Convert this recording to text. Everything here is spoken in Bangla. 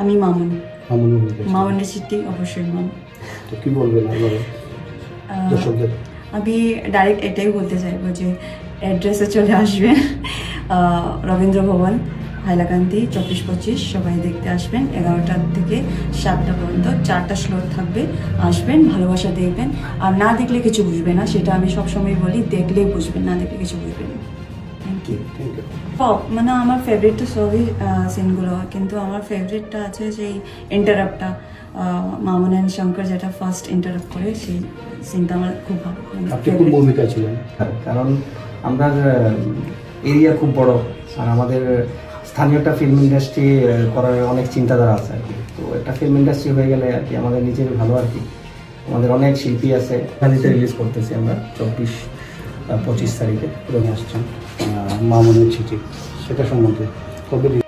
আমি মামুন। মামুন মামুনের সিটি অবশ্যই মামুন। তো কি বলবেন দর্শকদের। আমি ডাইরেক্ট এটাই বলতে চাইব যে অ্যাড্রেসে চলে আসবেন রবীন্দ্র ভবন হাইলাকান্দি চব্বিশ পঁচিশ সবাই দেখতে আসবেন। এগারোটার থেকে সাতটা পর্যন্ত চারটা স্লোট থাকবে। আসবেন ভালোবাসা দেখবেন আর না দেখলে কিছু বুঝবে না সেটা আমি সবসময় বলি দেখলেই বুঝবেন না দেখলে কিছু বুঝবেন না। থ্যাংক ইউ থ্যাংক ইউ পপ মানে আমার ফেভারিট তো সবই সিনগুলো। কিন্তু আমার ফেভারিটটা আছে সেই ইন্টারাপ্টটা মামুন শঙ্কর যেটা ফার্স্ট ইন্টারাপ্ট করে সেই সিনটা আমার খুব ভালো আপনি কোন favorite। ভূমিকা ছিলেন। কারণ আমরা এরিয়া খুব বড়। আর আমাদের স্থানীয় একটা ফিল্ম ইন্ডাস্ট্রি করার অনেক চিন্তাধারা আছে আর কি। তো একটা ফিল্ম ইন্ডাস্ট্রি হয়ে গেলে আর কি আমাদের নিজের ভালো আর কি। আমাদের অনেক শিল্পী আছে। খালিতে রিলিজ করতেছি আমরা চব্বিশ পঁচিশ তারিখে এবং আসছেন মামুনের চিঠি সেটা সম্বন্ধে কবে